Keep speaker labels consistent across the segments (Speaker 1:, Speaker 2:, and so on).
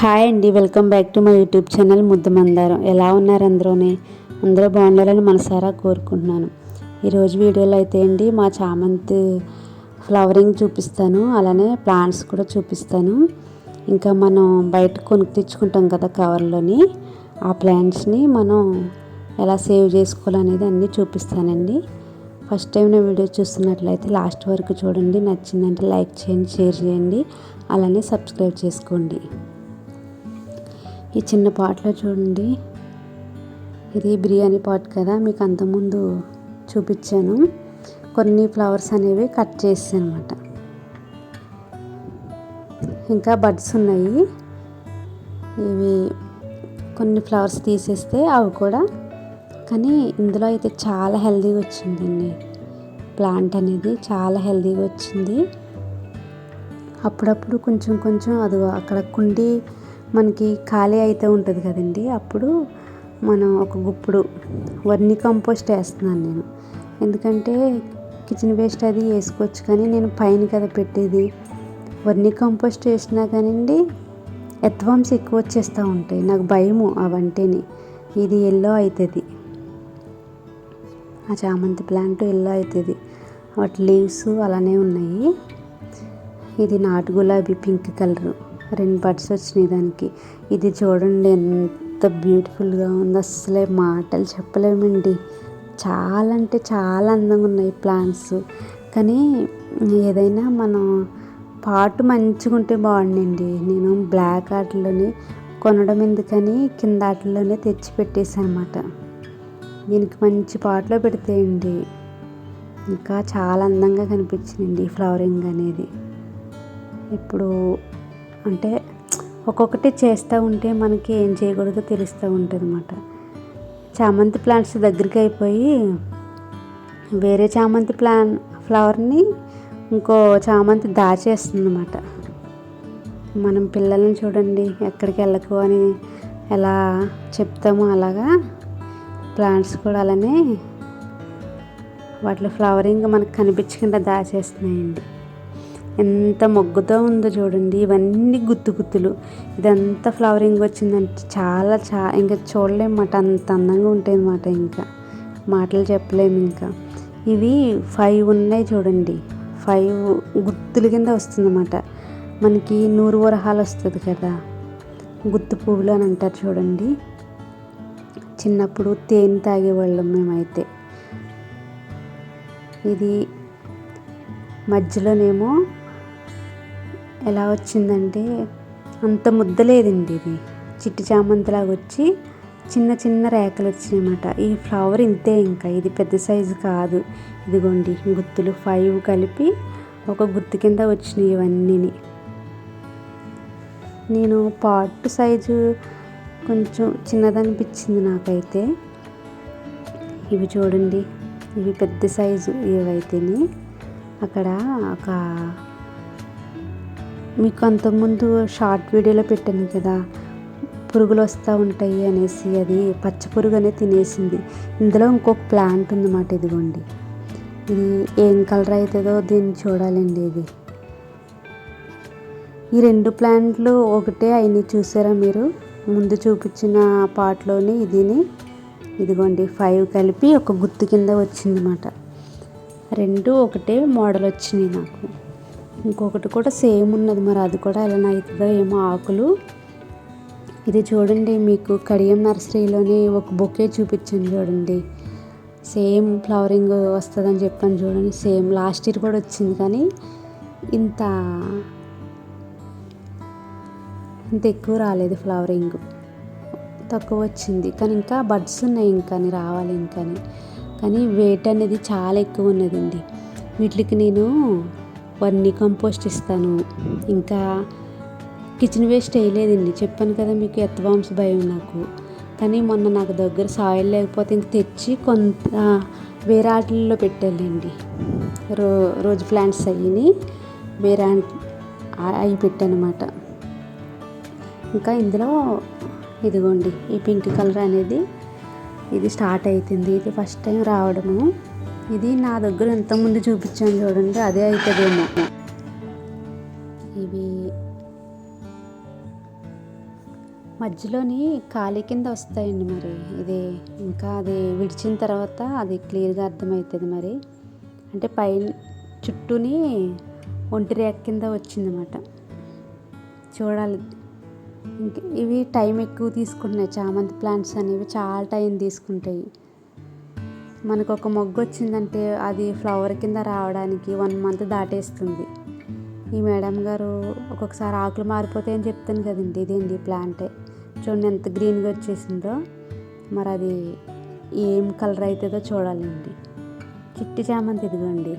Speaker 1: Hi అండి welcome back to my YouTube channel Muddamandaram. ఎలా ఉన్నారు అందరూనే? అందరూ బాగుండాలని మనసారా కోరుకుంటున్నాను. ఈరోజు వీడియోలో అయితే అండి మా చామంతి ఫ్లవరింగ్ చూపిస్తాను అలానే ప్లాంట్స్ కూడా చూపిస్తాను. ఇంకా మనం బయట కొనుక్కు తెచ్చుకుంటాం కదా కవర్లోని ఆ ప్లాంట్స్ని మనం ఎలా సేవ్ చేసుకోవాలనేది అన్నీ చూపిస్తానండి. ఫస్ట్ టైం నా వీడియో చూస్తున్నట్లయితే లాస్ట్ వరకు చూడండి నచ్చిందంటే లైక్ చేయండి షేర్ చేయండి అలానే సబ్స్క్రైబ్ చేసుకోండి. ఈ చిన్న పాట్లో చూడండి. ఇది బిర్యానీ పాట్ కదా మీకు అంతకుముందు చూపించాను. కొన్ని ఫ్లవర్స్ అనేవి కట్ చేసి అనమాట ఇంకా బడ్స్ ఉన్నాయి. ఇవి కొన్ని ఫ్లవర్స్ తీసేస్తే అవి కూడా. కానీ ఇందులో అయితే చాలా హెల్తీగా వచ్చిందండి. ప్లాంట్ అనేది చాలా హెల్తీగా వచ్చింది. అప్పుడప్పుడు కొంచెం కొంచెం అది అక్కడ కుండి మనకి ఖాళీ అయితే ఉంటుంది కదండి. అప్పుడు మనం ఒక గుప్పుడు వర్ని కంపోస్ట్ వేస్తున్నాను నేను. ఎందుకంటే కిచెన్ వేస్ట్ అది వేసుకోవచ్చు కానీ నేను పైన కదా పెట్టేది. వర్ని కంపోస్ట్ వేసినా కానివ్వండి ఎత్వాంస్ ఎక్కువ వచ్చేస్తూ ఉంటాయి. నాకు భయము అవంటేనే. ఇది ఎల్లో అవుతుంది ఆ చామంతి ప్లాంట్ ఎల్లో అవుతుంది వాటి లీవ్స్ అలానే ఉన్నాయి. ఇది నాటు గులాబీ పింక్ కలర్. రెండు బడ్స్ వచ్చినాయి దానికి. ఇది చూడండి ఎంత బ్యూటిఫుల్గా ఉందో. అసలే మాటలు చెప్పలేమండి. చాలా అంటే చాలా అందంగా ఉన్నాయి ప్లాంట్స్. కానీ ఏదైనా మనం పాటు మంచిగా ఉంటే బాగుండండి. నేను బ్లాక్ ఆటలోనే కొనడం ఎందుకని కింద ఆటలోనే తెచ్చి పెట్టేసాను అనమాట దీనికి మంచి పాటలో పెడితేయండి. ఇంకా చాలా అందంగా కనిపించిందండి ఈ ఫ్లవరింగ్ అనేది. ఇప్పుడు అంటే ఒక్కొక్కటి చేస్తూ ఉంటే మనకి ఏం చేయకూడదో తెలుస్తూ ఉంటుంది అనమాట చామంతి ప్లాంట్స్ దగ్గరికి అయిపోయి వేరే చామంతి ప్లాన్ ఫ్లవర్ని ఇంకో చామంతి దాచేస్తుంది అనమాట మనం పిల్లల్ని చూడండి ఎక్కడికి వెళ్ళకు అని ఎలా చెప్తామో అలాగా ప్లాంట్స్ కూడా అలానే వాటిలో ఫ్లవరింగ్ మనకు కనిపించకుండా దాచేస్తున్నాయండి. ఎంత మొగ్గుతో ఉందో చూడండి. ఇవన్నీ గుత్తు గుత్తులు. ఇదంతా ఫ్లవరింగ్ వచ్చిందంటే. చాలా చా ఇంకా చూడలేమన్నమాట అంత అందంగా ఉంటాయి అన్నమాట ఇంకా. మాటలు చెప్పలేము ఇంకా. ఇవి ఫైవ్ ఉన్నాయి చూడండి. ఫైవ్ గుత్తుల కింద వస్తుందన్నమాట. మనకి నూరు వరహాలు వస్తుంది కదా. గుత్తు పువ్వులు అని అంటారు చూడండి. చిన్నప్పుడు తేనె తాగేవాళ్ళం మేమైతే. ఇది మధ్యలోనేమో ఎలా వచ్చిందంటే అంత ముద్దలేదండి ఇది. చిట్టి చామంతిలాగా వచ్చి చిన్న చిన్న రేఖలు వచ్చినాయన్నమాట. ఈ ఫ్లవర్ ఇంతే ఇంకా. ఇది పెద్ద సైజు కాదు. ఇదిగోండి గుత్తులు ఫైవ్ కలిపి ఒక గుత్తి కింద వచ్చినాయి ఇవన్నీని. నేను పాట్ సైజు కొంచెం చిన్నదనిపించింది నాకైతే. ఇవి చూడండి. ఇవి పెద్ద సైజు ఇవైతేనే. అక్కడ ఒక మీకు అంతకుముందు షార్ట్ వీడియోలో పెట్టాను కదా పురుగులు వస్తూ ఉంటాయి అనేసి అది పచ్చ పురుగు అనేది తినేసింది. ఇందులో ఇంకొక ప్లాంట్ ఉందన్నమాట ఇదిగోండి. ఇది ఏం కలర్ అవుతుందో దీన్ని చూడాలండి ఇది. ఈ రెండు ప్లాంట్లు ఒకటే అయినాయి చూసారా మీరు? ముందు చూపించిన పాటలోని ఇదిని. ఇదిగోండి ఫైవ్ కలిపి ఒక గుర్తు కింద వచ్చిందన్నమాట. రెండు ఒకటే మోడల్ వచ్చినాయి నాకు. ఇంకొకటి కూడా సేమ్ ఉన్నది మరి అది కూడా ఎలా అవుతుందో ఏమో ఆకులు. ఇది చూడండి మీకు కడియం నర్సరీలోని ఒక బొకే చూపించాను చూడండి. సేమ్ ఫ్లవరింగ్ వస్తుందని చెప్పాను చూడండి. సేమ్ లాస్ట్ ఇయర్ కూడా వచ్చింది కానీ ఇంత ఇంత ఎక్కువ రాలేదు ఫ్లవరింగ్. తక్కువ వచ్చింది. కానీ ఇంకా బడ్స్ ఉన్నాయి ఇంకా రావాలి ఇంకా కానీ వెయిట్ అనేది చాలా ఎక్కువ ఉన్నదండి. వీటికి నేను వర్ని కంపోస్ట్ ఇస్తాను. ఇంకా కిచెన్ వేస్ట్ వేయలేదండి. చెప్పాను కదా మీకు ఎత్తవాంశ భయం నాకు. కానీ మొన్న నాకు దగ్గర సాయిల్ లేకపోతే ఇంక తెచ్చి కొంత వేరే ఆటల్లో పెట్టాలండి. రో రోజు ప్లాంట్స్ అయ్యి వేరే అవి పెట్టానమాట. ఇంకా ఇందులో ఇదిగోండి ఈ పింక్ కలర్ అనేది ఇది స్టార్ట్ అవుతుంది ఇది ఫస్ట్ టైం రావడము. ఇది నా దగ్గర ఇంతకుముందు చూపించాను చూడండి అదే అవుతుందేమో ఇవి మధ్యలోని ఖాళీ కింద వస్తాయండి మరి. ఇది ఇంకా అది విడిచిన తర్వాత అది క్లియర్గా అర్థమవుతుంది మరి. అంటే పైన చుట్టూని ఒంటి రేఖ కింద వచ్చిందన్నమాట. చూడాలి. ఇంక ఇవి టైం ఎక్కువ తీసుకుంటున్నాయి. చామంతి ప్లాంట్స్ అనేవి చాలా టైం తీసుకుంటాయి. మనకు ఒక మొగ్గు వచ్చిందంటే అది ఫ్లవర్ కింద రావడానికి వన్ మంత్ దాటేస్తుంది. ఈ మేడం గారు ఒక్కొక్కసారి ఆకులు మారిపోతాయి అని చెప్తాను కదండి ఇదేంటి ప్లాంటే. చూడండి ఎంత గ్రీన్గా వచ్చేసిందో. మరి అది ఏం కలర్ అవుతుందో చూడాలండి. చిట్టి చామంతి ఇదిగోండి.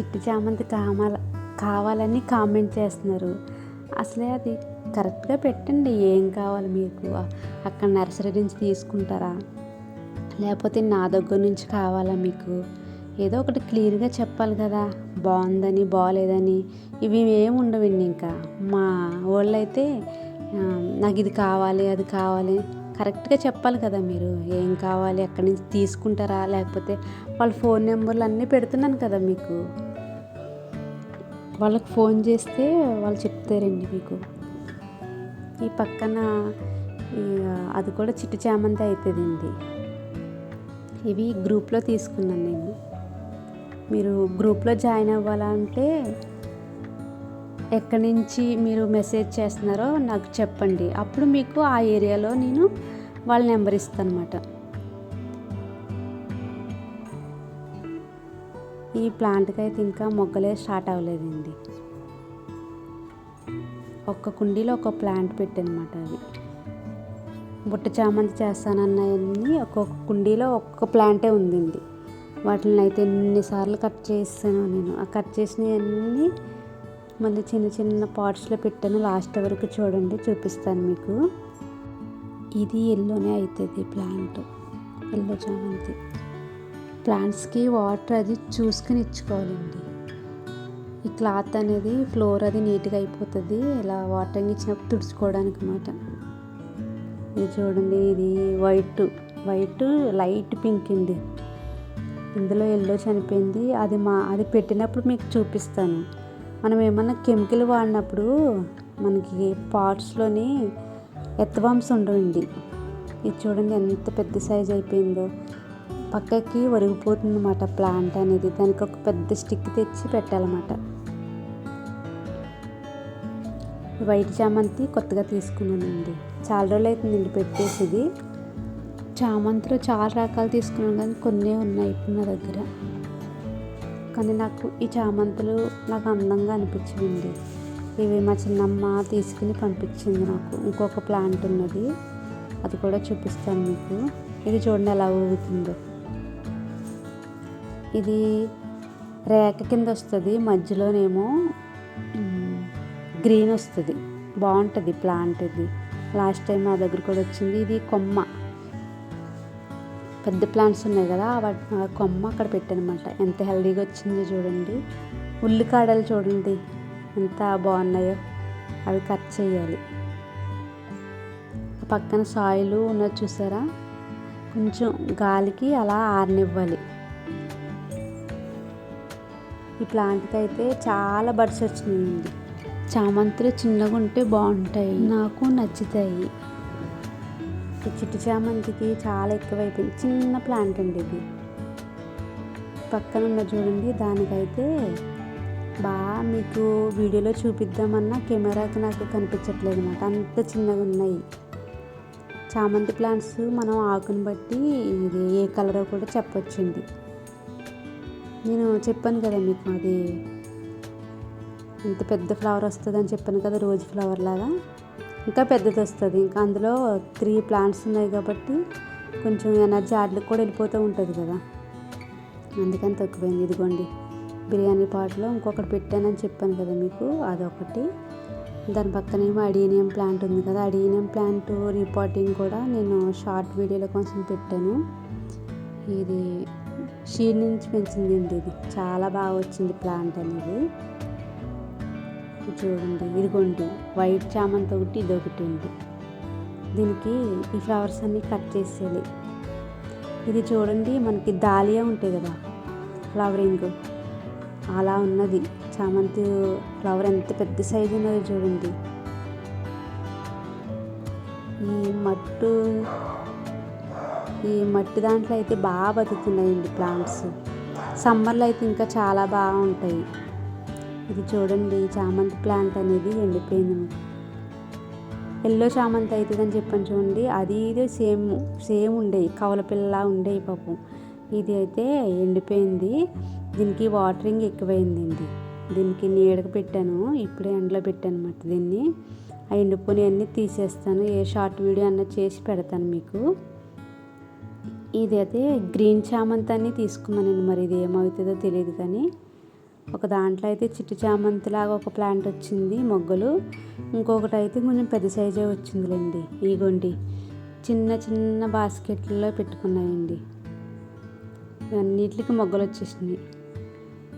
Speaker 1: చిట్టి చామంతి కామాల కావాలని కామెంట్ చేస్తున్నారు. అసలే అది కరెక్ట్గా పెట్టండి ఏం కావాలి మీకు? అక్కడ నర్సరీ నుంచి తీసుకుంటారా? లేకపోతే నా దగ్గర నుంచి కావాలా మీకు? ఏదో ఒకటి క్లియర్గా చెప్పాలి కదా. బాగుందని బాగాలేదని ఇవి ఏమి ఉండవండి ఇంకా. మా వాళ్ళు అయితే నాకు ఇది కావాలి అది కావాలి. కరెక్ట్గా చెప్పాలి కదా మీరు. ఏం కావాలి ఎక్కడి నుంచి తీసుకుంటారా? లేకపోతే వాళ్ళ ఫోన్ నెంబర్లు అన్నీ పెడుతున్నాను కదా మీకు. వాళ్ళకి ఫోన్ చేస్తే వాళ్ళు చెప్తారండి మీకు. ఈ పక్కన అది కూడా చిట్టు చామంతి అవుతుందండి ఇవి గ్రూప్లో తీసుకున్నాను నేను. మీరు గ్రూప్లో జాయిన్ అవ్వాలంటే ఎక్కడి నుంచి మీరు మెసేజ్ చేస్తున్నారో నాకు చెప్పండి. అప్పుడు మీకు ఆ ఏరియాలో నేను వాళ్ళ నెంబర్ ఇస్తాను అనమాట ఈ ప్లాంట్కి అయితే ఇంకా మొగ్గలే స్టార్ట్ అవ్వలేదండి. ఒక్క కుండీలో ఒక ప్లాంట్ పెట్టనమాట అది. బుట్ట చామంతి చేస్తానన్నాయన్నీ ఒక్కొక్క కుండీలో ఒక్కొక్క ప్లాంటే ఉందండి. వాటిని అయితే ఎన్నిసార్లు కట్ చేస్తాను నేను. ఆ కట్ చేసినవన్నీ మళ్ళీ చిన్న చిన్న పాట్స్లో పెట్టాను. లాస్ట్ వరకు చూడండి చూపిస్తాను మీకు. ఇది ఎల్లోనే అవుతుంది ప్లాంట్ ఎల్లో చామంతి. ప్లాంట్స్కి వాటర్ అది చూసుకుని ఇచ్చుకోవాలండి. ఈ క్లాత్ అనేది ఫ్లోర్ అది నీట్గా అయిపోతుంది. ఇలా వాటరింగ్ ఇచ్చినప్పుడు తుడుచుకోవడానికి అన్నమాట ఇది చూడండి ఇది వైట్ వైట్ లైట్ పింక్ అండి. ఇందులో ఎల్లో చనిపోయింది. అది మా అది పెట్టినప్పుడు మీకు చూపిస్తాను. మనం ఏమన్నా కెమికల్ వాడినప్పుడు మనకి పార్ట్స్లోని ఎత్తవాంస్ ఉండవండి. ఇది చూడండి ఎంత పెద్ద సైజ్ అయిపోయిందో. పక్కకి ఒరిగిపోతుందన్నమాట ప్లాంట్ అనేది. దానికి ఒక పెద్ద స్టిక్ తెచ్చి పెట్టాలన్నమాట. వైట్ చామంతి కొత్తగా తీసుకున్నానండి. చాలా రోజులు అవుతుందండి పెట్టేసి ఇది చామంతిలో చాలా రకాలు తీసుకున్నాను కానీ కొన్ని ఉన్నాయి ఇప్పుడు నా దగ్గర. కానీ నాకు ఈ చామంతులు నాకు అందంగా అనిపించింది ఇవి మా చిన్నమ్మ తీసుకుని పంపించింది నాకు. ఇంకొక ప్లాంట్ ఉన్నది. అది కూడా చూపిస్తాను మీకు. ఇది చూడండి ఎలా ఊగుతుందో. ఇది రేఖ కింద వస్తుంది. మధ్యలోనేమో గ్రీన్ వస్తుంది. బాగుంటుంది ప్లాంట్ ఇది. లాస్ట్ టైం మా దగ్గర కూడా వచ్చింది. ఇది కొమ్మ. పెద్ద ప్లాంట్స్ ఉన్నాయి కదా ఆ కొమ్మ అక్కడ పెట్టానమాట. ఎంత హెల్దీగా వచ్చిందో చూడండి. ఉల్లికాడలు చూడండి. ఎంత బాగున్నాయో. అవి కట్ చేయాలి. పక్కన సాయిలు ఉన్నది చూసారా? కొంచెం గాలికి అలా ఆరనివ్వాలి. ఈ ప్లాంట్కి అయితే చాలా బడ్స్ వచ్చినాయండి. చామంతులు చిన్నగా ఉంటే బాగుంటాయి. నాకు నచ్చుతాయి. ఈ చిట్టి చామంతికి చాలా ఎక్కువైపోయింది. చిన్న ప్లాంట్ అండి ఇది. పక్కన ఉన్న చూడండి దానికైతే బాగా మీకు వీడియోలో చూపిద్దామన్నా కెమెరాకి నాకు కనిపించట్లేదు అనమాట అంత చిన్నగా ఉన్నాయి. చామంతి ప్లాంట్స్ మనం ఆకుని బట్టి ఇది ఏ కలరో కూడా చెప్పొచ్చండి. నేను చెప్పాను కదా మీకు అది. ఇంత పెద్ద ఫ్లవర్ వస్తుందని చెప్పాను కదా రోజు ఫ్లవర్ లాగా. ఇంకా పెద్దది వస్తుంది. ఇంకా అందులో త్రీ ప్లాంట్స్ ఉన్నాయి కాబట్టి కొంచెం ఎనర్జీ ఆటలకు కూడా వెళ్ళిపోతూ ఉంటుంది కదా. అందుకని తక్కువైంది ఇదిగోండి బిర్యానీ పాట్లో ఇంకొకటి పెట్టానని చెప్పాను కదా మీకు అదొకటి. దాని పక్కనేమో అడీనియం ప్లాంట్ ఉంది కదా అడీనియం ప్లాంట్ రిపోర్టింగ్ కూడా నేను షార్ట్ వీడియోల కోసం పెట్టాను. ఇది షీడ్ నుంచి పెంచింది ఇది. చాలా బాగా వచ్చింది ప్లాంట్ అనేది. చూడండి. ఇదిగోండి వైట్ చామంతి ఒకటి ఇది ఒకటి ఉంది. దీనికి ఈ ఫ్లవర్స్ అన్నీ కట్ చేసేది. ఇది చూడండి మనకి దాలియా ఉంటాయి కదా ఫ్లవరింగ్. అలా ఉన్నది. చామంతి ఫ్లవర్ ఎంత పెద్ద సైజు ఉన్నది చూడండి. ఈ మట్టు ఈ మట్టి దాంట్లో అయితే బాగా బతుకుతున్నాయండి ప్లాంట్స్. సమ్మర్లో అయితే ఇంకా చాలా బాగా ఉంటాయి ఇది చూడండి చామంతి ప్లాంట్ అనేది ఎండిపోయింది. ఎల్లో చామంతి అవుతుందని చెప్పాను చూడండి. అది ఇది సేమ్ సేమ్ ఉండేవి కవల పిల్లలా ఉండేవి పాపం ఇది అయితే ఎండిపోయింది. దీనికి వాటరింగ్ ఎక్కువైందండి. దీనికి నీడకు పెట్టాను ఇప్పుడే ఎండలో పెట్టాను అనమాట దీన్ని. ఆ ఎండిపోయి అన్నీ తీసేస్తాను. ఏ షార్ట్ వీడియో అన్న చేసి పెడతాను మీకు. ఇది అయితే గ్రీన్ చామంతి అని తీసుకున్నానండి. మరి ఇది ఏమవుతుందో తెలియదు కానీ. ఒక దాంట్లో అయితే చిట్టు చామంతి లాగా ఒక ప్లాంట్ వచ్చింది మొగ్గలు. ఇంకొకటి అయితే కొంచెం పెద్ద సైజే వచ్చిందిలేండి ఇగోండి చిన్న చిన్న బాస్కెట్లలో పెట్టుకున్నాయండి. అన్నిటికి మొగ్గలు వచ్చేసినాయి.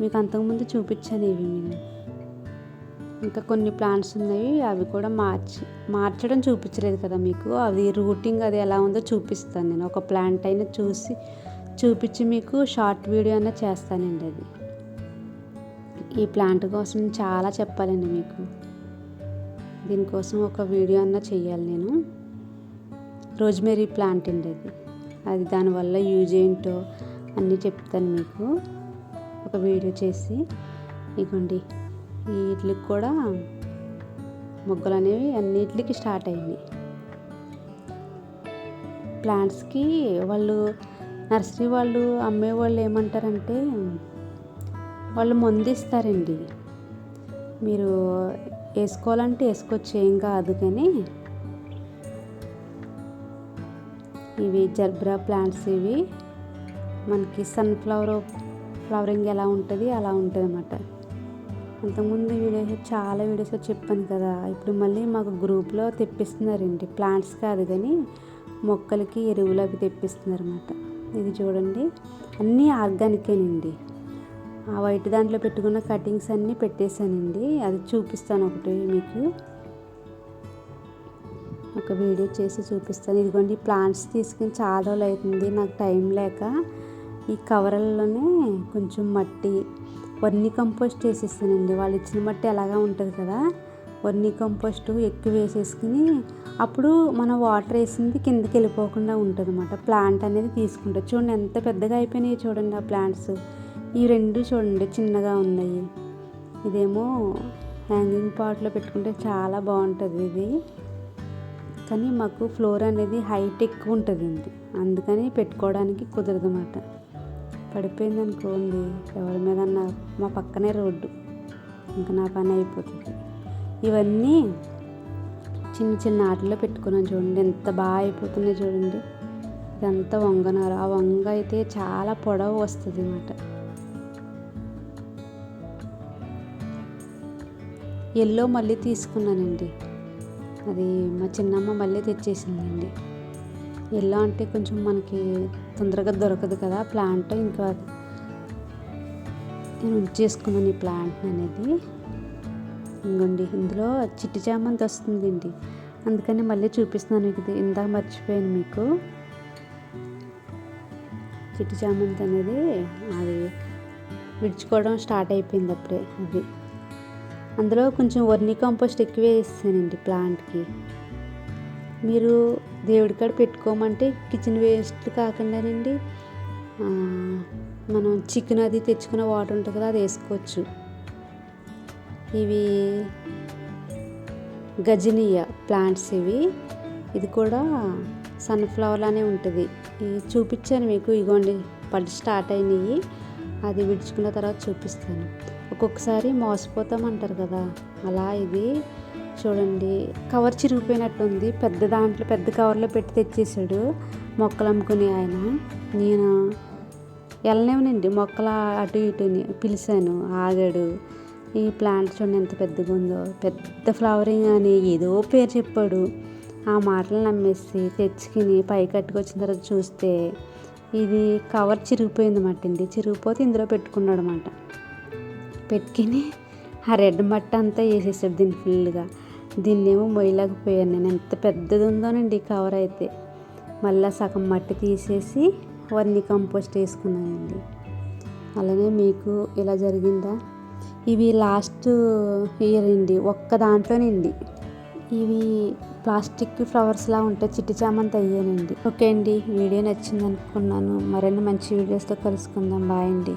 Speaker 1: మీకు అంతకుముందు చూపించాను ఇవి నేను ఇంకా కొన్ని ప్లాంట్స్ ఉన్నాయి అవి కూడా మార్చి మార్చడం చూపించలేదు కదా మీకు. అది రూటింగ్ అది ఎలా ఉందో చూపిస్తాను నేను. ఒక ప్లాంట్ అయినా చూసి చూపించి మీకు షార్ట్ వీడియో అయినా చేస్తానండి అది. ఈ ప్లాంట్ కోసం చాలా చెప్పాలండి మీకు. దీనికోసం ఒక వీడియో అన్నా చెయ్యాలి నేను. రోజ్మెరీ ప్లాంట్ అండి అది. అది దానివల్ల యూజ్ ఏంటో అన్నీ చెప్తాను మీకు. ఒక వీడియో చేసి ఇగోండి. వీటికి కూడా మొగ్గలు అనేవి అన్నిటికి స్టార్ట్ అయ్యాయి. ప్లాంట్స్కి వాళ్ళు నర్సరీ వాళ్ళు అమ్మే వాళ్ళు ఏమంటారంటే వాళ్ళు మందిస్తారండి. మీరు వేసుకోవాలంటే వేసుకోవచ్చు ఏం కాదు కానీ. ఇవి జర్బ్రా ప్లాంట్స్ ఇవి. మనకి సన్ఫ్లవర్ ఫ్లవరింగ్ ఎలా ఉంటుంది అలా ఉంటుంది అన్నమాట అంతకుముందు వీడియోస్ చాలా వీడియోస్ చెప్పాను కదా. ఇప్పుడు మళ్ళీ మాకు గ్రూప్లో తెప్పిస్తున్నారండి. ప్లాంట్స్ కాదు కానీ మొక్కలకి ఎరువులు అవి తెప్పిస్తున్నారు అనమాట ఇది చూడండి. అన్నీ ఆర్గానికేనండి. ఆ వైట్ దాంట్లో పెట్టుకున్న కటింగ్స్ అన్నీ పెట్టేశానండి. అది చూపిస్తాను ఒకటి మీకు. ఒక వీడియో చేసి చూపిస్తాను. ఇదిగోండి ప్లాంట్స్ తీసుకుని చాలా రోజులు అవుతుంది. నాకు టైం లేక ఈ కవర్లలోనే కొంచెం మట్టి వర్ని కంపోస్ట్ వేసేస్తానండి వాళ్ళు ఇచ్చిన మట్టి అలాగా ఉంటుంది కదా. వర్ని కంపోస్ట్ ఎక్కువ వేసేసుకుని అప్పుడు మనం వాటర్ వేసింది కిందకి వెళ్ళిపోకుండా ఉంటుంది అన్నమాట ప్లాంట్ అనేది తీసుకుంటుంది చూడండి ఎంత పెద్దగా అయిపోయినాయి చూడండి ఆ ప్లాంట్స్. ఈ రెండు చూడండి చిన్నగా ఉన్నాయి. ఇదేమో హ్యాంగింగ్ పాట్లో పెట్టుకుంటే చాలా బాగుంటుంది ఇది. కానీ మాకు ఫ్లోర్ అనేది హైట్ ఎక్కువ ఇది అందుకని పెట్టుకోవడానికి కుదరదు అన్నమాట పడిపోయింది అనుకోండి ఎవరి మీద మా పక్కనే రోడ్డు. ఇంకా నా పని అయిపోతుంది. ఇవన్నీ చిన్న చిన్న ఆటల్లో పెట్టుకున్నాను చూడండి. ఎంత బాగా అయిపోతున్నాయి చూడండి. ఇదంతా వంగనారు ఆ వంగ అయితే చాలా పొడవు వస్తుంది అన్నమాట ఎల్లో మళ్ళీ తీసుకున్నానండి. అది మా చిన్నమ్మ మళ్ళీ తెచ్చేసిందండి. ఎల్లో అంటే కొంచెం మనకి తొందరగా దొరకదు కదా ప్లాంట్ ఇంకా నేను ఉంచేసుకున్నాను ఈ ప్లాంట్ అనేది. ఇంకోండి ఇందులో చిట్టి చామంతి వస్తుందండి. అందుకని మళ్ళీ చూపిస్తున్నాను ఇది ఇందాక మర్చిపోయాను మీకు. చిట్టి చామంతి అనేది అది విడుచుకోవడం స్టార్ట్ అయిపోయింది అప్పుడే అది. అందులో కొంచెం వర్మీ కంపోస్ట్ ఎక్కువే వేస్తానండి ప్లాంట్కి. మీరు దేవుడి కాడ పెట్టుకోమంటే కిచెన్ వేస్ట్ కాకుండానండి మనం చికెన్ అది తెచ్చుకున్న వాటర్ ఉంటుంది కదా అది వేసుకోవచ్చు. ఇవి గజనీయ ప్లాంట్స్ ఇవి. ఇది కూడా సన్ఫ్లవర్ లానే ఉంటుంది. ఇది చూపించాను మీకు ఇగోండి పడి స్టార్ట్ అయినాయి. అది విడుచుకున్న తర్వాత చూపిస్తాను. ఒక్కొక్కసారి మోసపోతామంటారు కదా. అలా ఇది. చూడండి. కవర్ చిరిగిపోయినట్టుంది. పెద్ద దాంట్లో పెద్ద కవర్లో పెట్టి తెచ్చేసాడు మొక్కలు అమ్ముకునే ఆయన. నేను? వెళ్ళనేమనండి మొక్కల అటు ఇటుని పిలిచాను. ఆగాడు. ఈ ప్లాంట్ చూడండి ఎంత పెద్దగా ఉందో. పెద్ద ఫ్లవరింగ్ అని ఏదో పేరు చెప్పాడు. ఆ మాటలు నమ్మేసి తెచ్చుకుని పై కట్టుకొచ్చిన తర్వాత చూస్తే ఇది కవర్ చిరిగిపోయింది అన్నమాట అండి. చిరిగిపోతే ఇందులో పెట్టుకున్నాడు అనమాట పెట్టుకుని ఆ రెడ్ మట్ట అంతా వేసేసాడు దీన్ని ఫుల్గా. దీన్నేమో మొయ్యలేక మొయ్యలేకపోయాను నేను. ఎంత పెద్దది ఉందోనండి కవర్ అయితే. మళ్ళీ సగం మట్టి తీసేసి వర్ని కంపోస్ట్ వేసుకున్నానండి. అలానే మీకు ఇలా జరిగిందా? ఇవి లాస్ట్ ఇయర్ అండి. ఒక్క దాంట్లోనండి. ఇవి ప్లాస్టిక్ ఫ్లవర్స్లా ఉంటే చిట్టి చామంతి అయ్యానండి. ఓకే అండి. వీడియో నచ్చింది అనుకున్నాను మరిన్ని మంచి వీడియోస్తో కలుసుకుందాం. బాయ్ అండి.